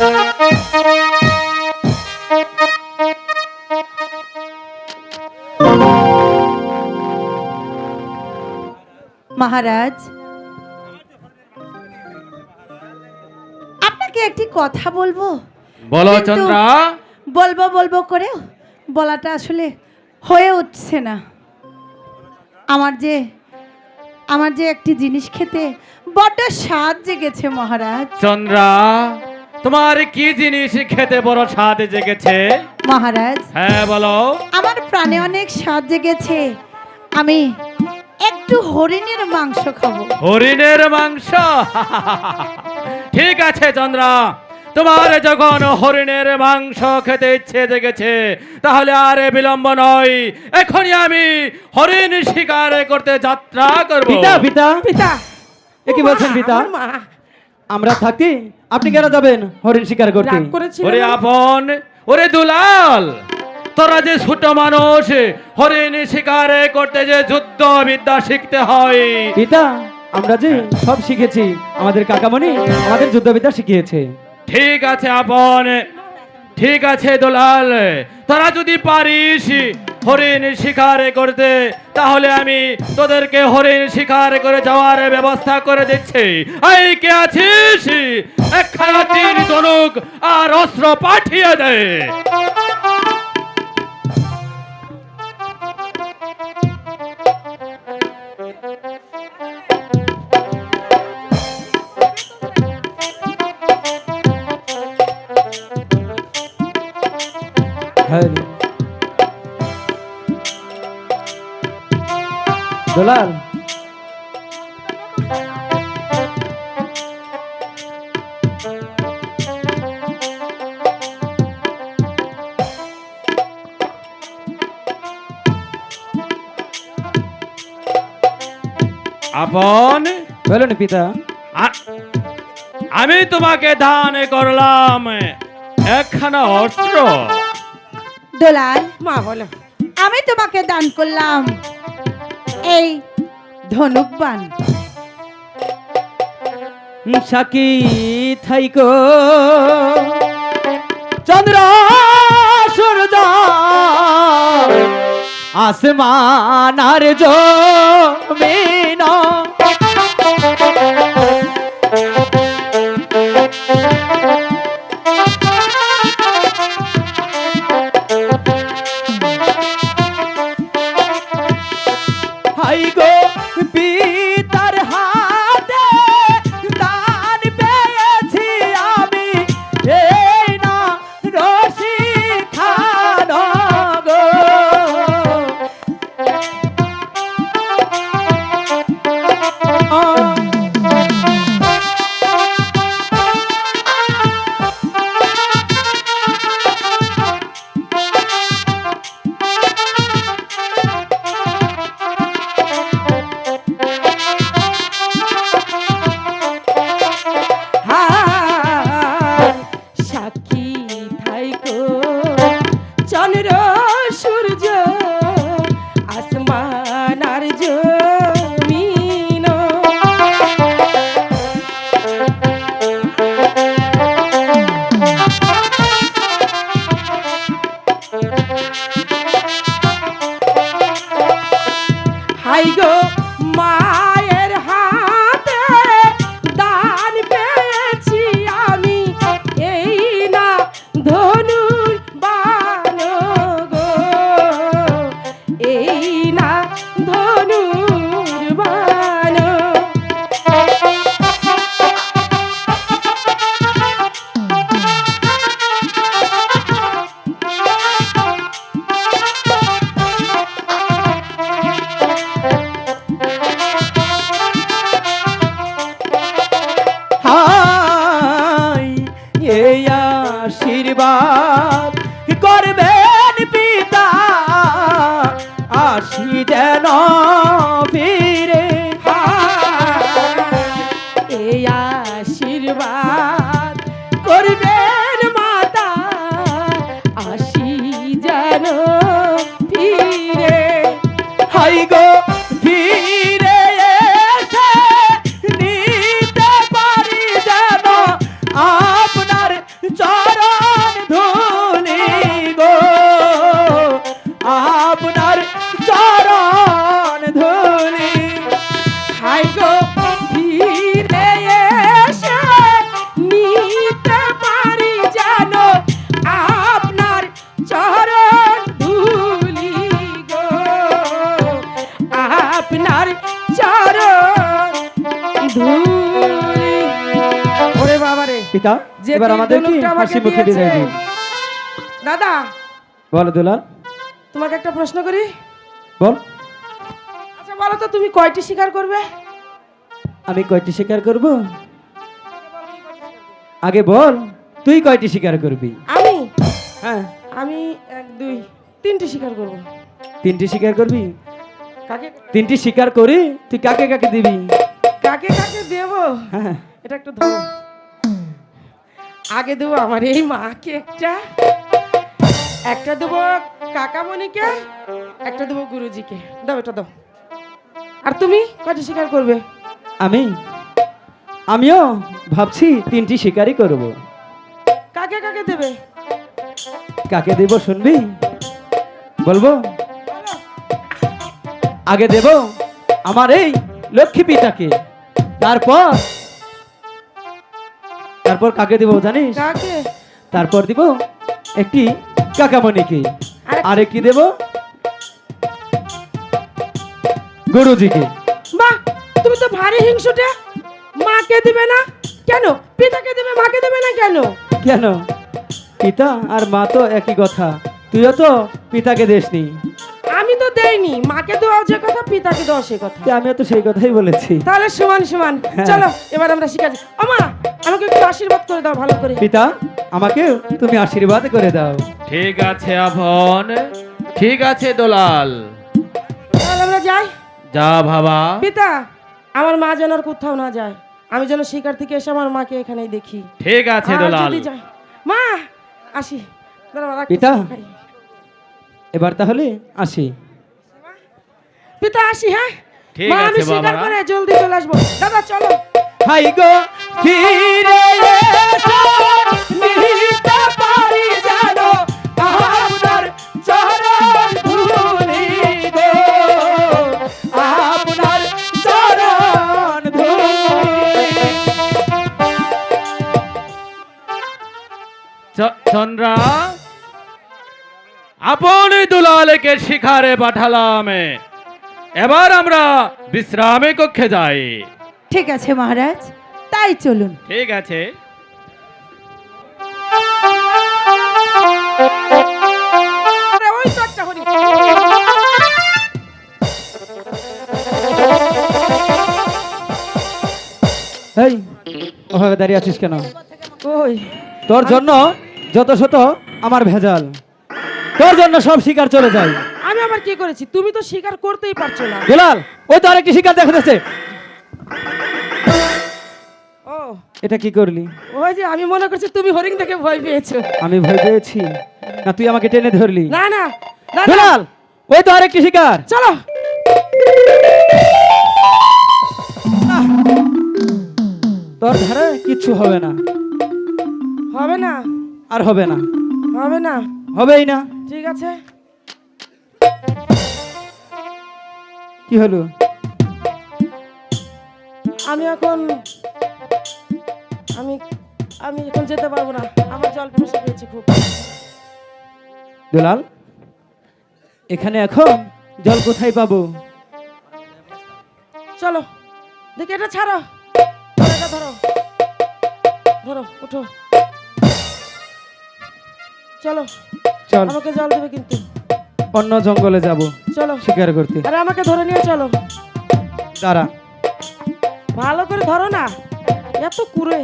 মহারাজ আপনাকে একটি কথা বলব। বলো চন্দ্রা। বলব বলব করেও বলাটা আসলে হয়ে উঠছে না। আমার যে আমার যে একটি জিনিস খেতে বড্ড স্বাদ জেগেছে মহারাজ। চন্দ্রা। তোমার কি জিনিস খেতে বড় স্বাদ জেগেছে? মহারাজ হ্যাঁ বলো। আমার প্রাণে অনেক স্বাদ জেগেছে। আমি একটু হরিণের মাংস খাব। হরিণের মাংস? ঠিক আছে চন্দ্রা। তোমার যখন হরিণের মাংস খেতে ইচ্ছে জেগেছে তাহলে আর বিলম্ব নয়। এখনই আমি হরিণ শিকার করতে যাত্রা করব। পিতা পিতা। পিতা। এ কি বলছেন পিতা? মা আমরা থাকতে আপনি কেন যাবেন? হরিণ শিকার করতে। রাগ ওরে আপন ওরে দুলাল তোরা যে ছোট মানুষ হরিণ শিকার করতে যে যুদ্ধ বিদ্যা শিখতে হয়। পিতা আমরা যে সব শিখেছি আমাদের কাকামণি আমাদের যুদ্ধবিদ্যা শিখিয়েছে। ঠিক আছে আপন। ঠিক আছে দোলাল তোরা যদি পারিস হরিণ শিকার করতে, তাহলে আমি তোদেরকে হরিণ শিকার করে যাওয়ার ব্যবস্থা করে দিচ্ছি। এই, কে আছিস? একখানা তীর ধনুক আর অস্ত্র পাঠিয়ে দে। হ্যাঁ। দোলাল আপন? বলুন পিতা। আমি তোমাকে দান করলাম। একখানা অস্ত্র। দোলাল মা বলো আমি তোমাকে দান করলাম। এই ধনুক পান সাকি থাইকো চন্দ্র সূর্য আসমান আর জমিন। গো এই আশীর্বাদ করবেন পিতা আসি যেন ফিরে। এই আশীর্বাদ করবেন মাতা আসি আপনার চরণ ধুলি। হাই গো ফিরে এসে আপনার চরণ ধুলি গো। আপনার চরণ ধুলি। দাদা। বলো দুলাল। তোমাকে একটা প্রশ্ন করি? বল। আচ্ছা বলো তো তুমি কয়টি শিকার করবে? আমি কয়টি শিকার করব? আগে বল তুই কয়টি শিকার করবি? আমি? হ্যাঁ। আমি এক দুই তিনটি শিকার করব। তিনটি শিকার করবি? কাকে? তিনটি শিকার করি তুই কাকে কাকে দিবি? কাকে কাকে দেব? হ্যাঁ। এটা একটু ধরো। আগে দেবো আমার এই মাকে একটা একটা দেবো কাকামণিকে একটা দেবো গুরুজিকে। দাও এটা দাও। আর তুমি কয়টি শিকার করবে? আমি? আমিও ভাবছি তিনটি শিকারই করব। কাকে কাকে দেবে? কাকে দেব শুনবি? বলব? আগে দেব আমার এই লক্ষ্মী পিতাকে। তারপর? তারপর কাকে দেব জানিস? কাকে? তারপর দিব একটি কাকামণিকে। আরে- কি দেব? গুরুজিকে। মা তুমি তো ভারী হিংসুটে। মাকে দিবে না? কেন? পিতাকে দেবে মাকে দেবে না কেন? কেন? পিতা আর মা তো একই কথা। তুইও তো পিতাকে দেসনি। আমি তো দেইনি মাকে দেওয়া যে কথা পিতাকে দেওয়া সে কথা। তা আমিও তো সেই কথাই বলেছি। তাহলে সমান সমান। হ্যাঁ। চলো এবার আমরা শিকার ও মা আমাকে একটু আশীর্বাদ করে দাও ভালো করে। পিতা আমাকে তুমি আশীর্বাদ করে দাও। ঠিক আছে আপন ঠিক আছে দোলাল। তাহলে আমরা যাই? যা বাবা। পিতা আমার মা যেন আর কোথাও না যায়। আমি যেন শিকার থেকে এসে আমার মাকে এখানেই দেখি। ঠিক আছে দোলাল। মা আসি। পিতা? এবার তাহলে আসি। পিতা আসি হ্যাঁ? ঠিক মা আমি আছে বাবা। করে জলদি চলে আসব। দাদা চলো। হাই গো ফিরে আপন দুলালকে শিখারে পাঠালাম। এবার আমরা বিশ্রামে কক্ষে যাই। ঠিক আছে মহারাজ। তাই চলুন। ঠিক আছে। আরে ওই তো একটা হরিণ এই ওভাবে দাঁড়িয়ে আছিস কেন? ওই। তোর জন্য যত শত আমার ভেজাল। তোর জন্য সব শিকার চলে যায়। আমি আবার কি করেছি? তুমি তো স্বীকার করতেই পারছ না। ওই তো আরেকটি শিকার দেখা যাচ্ছে ও। এটা কি করলি? ওই যে আমি মনে করছি তুমি হরিণ থেকে ভয় পেয়েছ। আমি ভয় পেয়েছি। না তুই আমাকে টেনে ধরলি। না না না না। ওই তো আরেকটি শিকার। চলো। তোর ধারে কিচ্ছু হবে না। হবে না। আর হবে না। হবে না। হবেই না। ঠিক আছে। কি হলো? আমি এখন আমি আমি এখন যেতে পারব না। আমার জল পিপাসা পেয়েছে খুব। দুলাল এখানে এখন জল কোথায় পাবো? চলো দেখি এটা ছাড়ো। এটা ধরো ধরো উঠো। চলো। চল। আমাকে জল দেবে কিন্তু। অন্য জঙ্গলে যাব। চলো। শিকার করতে। আরে আমাকে ধরে নিয়ে চলো। দাঁড়া। ভালো করে ধরো না। এত কুড়ে।